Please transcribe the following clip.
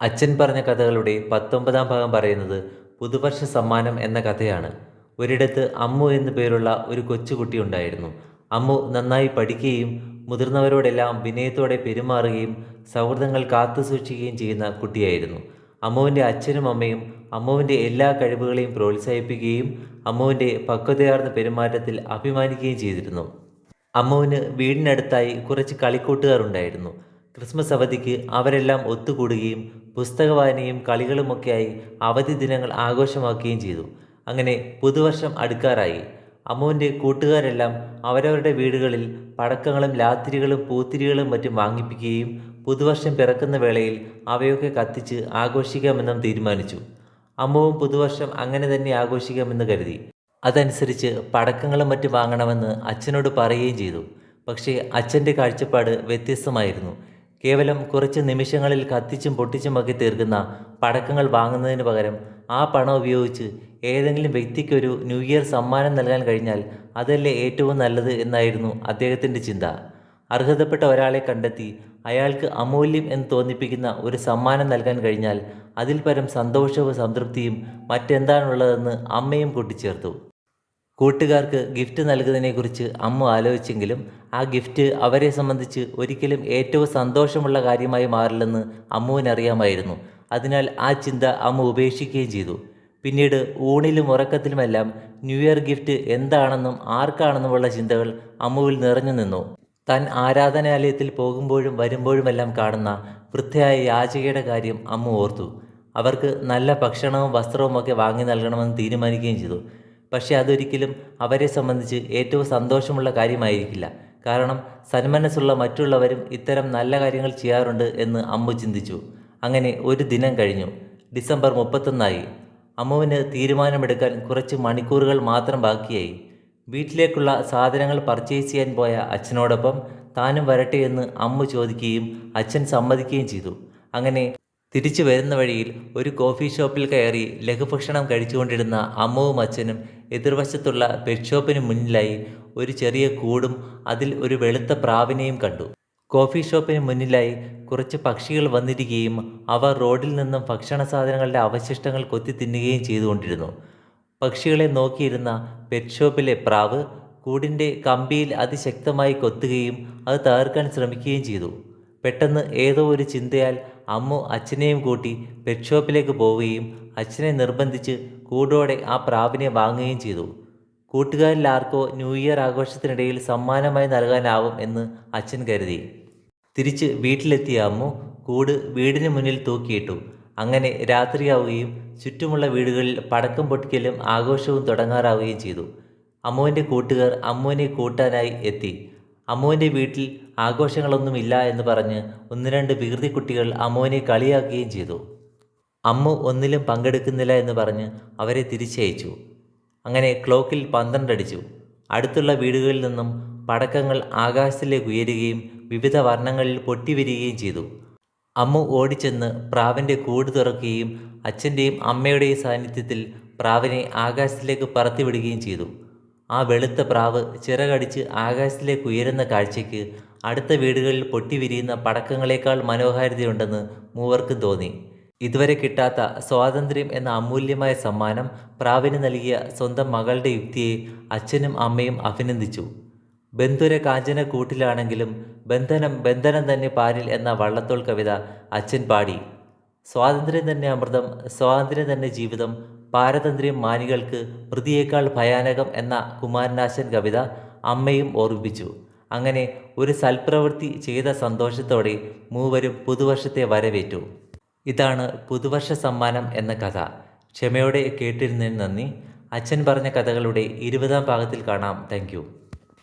അച്ഛൻ പറഞ്ഞ കഥകളുടെ പത്തൊമ്പതാം ഭാഗം പറയുന്നത് പുതുവർഷ സമ്മാനം എന്ന കഥയാണ്. ഒരിടത്ത് അമ്മു എന്നു പേരുള്ള ഒരു കൊച്ചുകുട്ടി ഉണ്ടായിരുന്നു. അമ്മു നന്നായി പഠിക്കുകയും മുതിർന്നവരോടെല്ലാം വിനയത്തോടെ പെരുമാറുകയും സൗഹൃദങ്ങൾ കാത്തു സൂക്ഷിക്കുകയും ചെയ്യുന്ന കുട്ടിയായിരുന്നു. അമ്മുവിന്റെ അച്ഛനും അമ്മയും അമ്മുവിന്റെ എല്ലാ കഴിവുകളെയും പ്രോത്സാഹിപ്പിക്കുകയും അമ്മുവിന്റെ പക്വതയാർന്ന പെരുമാറ്റത്തിൽ അഭിമാനിക്കുകയും ചെയ്തിരുന്നു. അമ്മുവിന് വീടിനടുത്തായി കുറച്ച് കളിക്കൂട്ടുകാരുണ്ടായിരുന്നു. ക്രിസ്മസ് അവധിക്ക് അവരെല്ലാം ഒത്തുകൂടുകയും പുസ്തക വായനയും കളികളുമൊക്കെയായി അവധി ദിനങ്ങൾ ആഘോഷമാക്കുകയും ചെയ്തു. അങ്ങനെ പുതുവർഷം അടുക്കാറായി. അമ്മുവിന്റെ കൂട്ടുകാരെല്ലാം അവരവരുടെ വീടുകളിൽ പടക്കങ്ങളും ലാത്തിരികളും പൂത്തിരികളും മറ്റും വാങ്ങിപ്പിക്കുകയും പുതുവർഷം പിറക്കുന്ന വേളയിൽ അവയൊക്കെ കത്തിച്ച് ആഘോഷിക്കാമെന്നും തീരുമാനിച്ചു. അമ്മുവും പുതുവർഷം അങ്ങനെ തന്നെ ആഘോഷിക്കാമെന്ന് കരുതി. അതനുസരിച്ച് പടക്കങ്ങളും മറ്റും വാങ്ങണമെന്ന് അച്ഛനോട് പറയുകയും ചെയ്തു. പക്ഷേ അച്ഛന്റെ കാഴ്ചപ്പാട് വ്യത്യസ്തമായിരുന്നു. കേവലം കുറച്ച് നിമിഷങ്ങളിൽ കത്തിച്ചും പൊട്ടിച്ചുമൊക്കെ തീർക്കുന്ന പടക്കങ്ങൾ വാങ്ങുന്നതിന് പകരം ആ പണം ഉപയോഗിച്ച് ഏതെങ്കിലും വ്യക്തിക്കൊരു ന്യൂ ഇയർ സമ്മാനം നൽകാൻ കഴിഞ്ഞാൽ അതല്ലേ ഏറ്റവും നല്ലത് എന്നായിരുന്നു അദ്ദേഹത്തിന്റെ ചിന്ത. അർഹതപ്പെട്ട ഒരാളെ കണ്ടെത്തി അയാൾക്ക് അമൂല്യം എന്ന് തോന്നിപ്പിക്കുന്ന ഒരു സമ്മാനം നൽകാൻ കഴിഞ്ഞാൽ അതിൽ പരം സന്തോഷവും സംതൃപ്തിയും മറ്റെന്താണുള്ളതെന്ന് അമ്മയും കൂട്ടിച്ചേർത്തു. കൂട്ടുകാർക്ക് ഗിഫ്റ്റ് നൽകുന്നതിനെക്കുറിച്ച് അമ്മ ആലോചിച്ചെങ്കിലും ആ ഗിഫ്റ്റ് അവരെ സംബന്ധിച്ച് ഒരിക്കലും ഏറ്റവും സന്തോഷമുള്ള കാര്യമായി മാറില്ലെന്ന് അമ്മുവിനറിയാമായിരുന്നു. അതിനാൽ ആ ചിന്ത അമ്മ ഉപേക്ഷിക്കുകയും ചെയ്തു. പിന്നീട് ഊണിലും ഉറക്കത്തിലുമെല്ലാം ന്യൂ ഇയർ ഗിഫ്റ്റ് എന്താണെന്നും ആർക്കാണെന്നുമുള്ള ചിന്തകൾ അമ്മുവിൽ നിറഞ്ഞു നിന്നു. താൻ ആരാധനാലയത്തിൽ പോകുമ്പോഴും വരുമ്പോഴുമെല്ലാം കാണുന്ന വൃദ്ധയായ യാചകയുടെ കാര്യം അമ്മ ഓർത്തു. അവർക്ക് നല്ല ഭക്ഷണവും വസ്ത്രവും ഒക്കെ വാങ്ങി നൽകണമെന്ന് തീരുമാനിക്കുകയും ചെയ്തു. പക്ഷേ അതൊരിക്കലും അവരെ സംബന്ധിച്ച് ഏറ്റവും സന്തോഷമുള്ള കാര്യമായിരിക്കില്ല. കാരണം സന്മനസ്സുള്ള മറ്റുള്ളവരും ഇത്തരം നല്ല കാര്യങ്ങൾ ചെയ്യാറുണ്ട് എന്ന് അമ്മു ചിന്തിച്ചു. അങ്ങനെ ഒരു ദിനം കഴിഞ്ഞു. ഡിസംബർ മുപ്പത്തൊന്നായി. അമ്മുവിന് തീരുമാനമെടുക്കാൻ കുറച്ച് മണിക്കൂറുകൾ മാത്രം ബാക്കിയായി. വീട്ടിലേക്കുള്ള സാധനങ്ങൾ പർച്ചേസ് ചെയ്യാൻ പോയ അച്ഛനോടൊപ്പം താനും വരട്ടെ എന്ന് അമ്മു ചോദിക്കുകയും അച്ഛൻ സമ്മതിക്കുകയും ചെയ്തു. അങ്ങനെ തിരിച്ചു വരുന്ന വഴിയിൽ ഒരു കോഫി ഷോപ്പിൽ കയറി ലഘുഭക്ഷണം കഴിച്ചുകൊണ്ടിരുന്ന അമ്മവും അച്ഛനും എതിർവശത്തുള്ള പെറ്റ് ഷോപ്പിന് മുന്നിലായി ഒരു ചെറിയ കൂടും അതിൽ ഒരു വെളുത്ത പ്രാവിനെയും കണ്ടു. കോഫി ഷോപ്പിന് മുന്നിലായി കുറച്ച് പക്ഷികൾ വന്നിരിക്കുകയും അവ റോഡിൽ നിന്നും ഭക്ഷണ സാധനങ്ങളുടെ അവശിഷ്ടങ്ങൾ കൊത്തി തിന്നുകയും ചെയ്തുകൊണ്ടിരുന്നു. പക്ഷികളെ നോക്കിയിരുന്ന പെറ്റ് ഷോപ്പിലെ പ്രാവ് കൂടിന്റെ കമ്പിയിൽ അതിശക്തമായി കൊത്തുകയും അത് തകർക്കാൻ ശ്രമിക്കുകയും ചെയ്തു. പെട്ടെന്ന് ഏതോ ഒരു ചിന്തയാൽ അമ്മു അച്ഛനെയും കൂട്ടി പെറ്റ് ഷോപ്പിലേക്ക് പോവുകയും അച്ഛനെ നിർബന്ധിച്ച് കൂടോടെ ആ പ്രാവിനെ വാങ്ങുകയും ചെയ്തു. കൂട്ടുകാരിൽ ആർക്കോ ന്യൂ ഇയർ ആഘോഷത്തിനിടയിൽ സമ്മാനമായി നൽകാനാവും എന്ന് അച്ഛൻ കരുതി. തിരിച്ച് വീട്ടിലെത്തിയ അമ്മു കൂട് വീടിന് മുന്നിൽ തൂക്കിയിട്ടു. അങ്ങനെ രാത്രിയാവുകയും ചുറ്റുമുള്ള വീടുകളിൽ പടക്കം പൊട്ടിക്കലും ആഘോഷവും തുടങ്ങാറാവുകയും ചെയ്തു. അമ്മുവിന്റെ കൂട്ടുകാർ അമ്മുവിനെ കൂട്ടാനായി എത്തി. അമ്മുവിന്റെ വീട്ടിൽ ആഘോഷങ്ങളൊന്നുമില്ല എന്ന് പറഞ്ഞ് ഒന്ന് രണ്ട് വികൃതി കുട്ടികൾ അമ്മുവിനെ കളിയാക്കുകയും ചെയ്തു. അമ്മു ഒന്നിലും പങ്കെടുക്കുന്നില്ല എന്ന് പറഞ്ഞ് അവരെ തിരിച്ചയച്ചു. അങ്ങനെ ക്ലോക്കിൽ പന്ത്രണ്ടടിച്ചു അടുത്തുള്ള വീടുകളിൽ നിന്നും പടക്കങ്ങൾ ആകാശത്തിലേക്ക് ഉയരുകയും വിവിധ വർണങ്ങളിൽ പൊട്ടിവരികയും ചെയ്തു. അമ്മു ഓടിച്ചെന്ന് പ്രാവിന്റെ കൂട് തുറക്കുകയും അച്ഛന്റെയും അമ്മയുടെയും സാന്നിധ്യത്തിൽ പ്രാവിനെ ആകാശത്തിലേക്ക് പറത്തിവിടുകയും ചെയ്തു. ആ വെളുത്ത പ്രാവ് ചിറകടിച്ച് ആകാശത്തിലേക്ക് ഉയരുന്ന കാഴ്ചയ്ക്ക് അടുത്ത വീടുകളിൽ പൊട്ടിവിരിയുന്ന പടക്കങ്ങളെക്കാൾ മനോഹാരിതയുണ്ടെന്ന് മൂവർക്കും തോന്നി. ഇതുവരെ കിട്ടാത്ത സ്വാതന്ത്ര്യം എന്ന അമൂല്യമായ സമ്മാനം പ്രാവിന് നൽകിയ സ്വന്തം മകളുടെ യുക്തിയെ അച്ഛനും അമ്മയും അഭിനന്ദിച്ചു. ബന്ധുര കാഞ്ചന കൂട്ടിലാണെങ്കിലും ബന്ധനം ബന്ധനം തന്നെ പാരിൽ എന്ന വള്ളത്തോൾ കവിത അച്ഛൻ പാടി. സ്വാതന്ത്ര്യം തന്നെ അമൃതം സ്വാതന്ത്ര്യം തന്നെ ജീവിതം പാരതന്ത്ര്യം മാനികൾക്ക് പ്രതിയേക്കാൾ ഭയാനകം എന്ന കുമാരനാശൻ കവിത അമ്മയും ഓർമ്മിപ്പിച്ചു. അങ്ങനെ ഒരു സൽപ്രവൃത്തി ചെയ്ത സന്തോഷത്തോടെ മൂവരും പുതുവർഷത്തെ വരവേറ്റു. ഇതാണ് പുതുവർഷ സമ്മാനം എന്ന കഥ. ക്ഷമയോടെ കേട്ടിരുന്നതിന് നന്ദി. അച്ഛൻ പറഞ്ഞ കഥകളുടെ ഇരുപതാം ഭാഗത്തിൽ കാണാം. താങ്ക്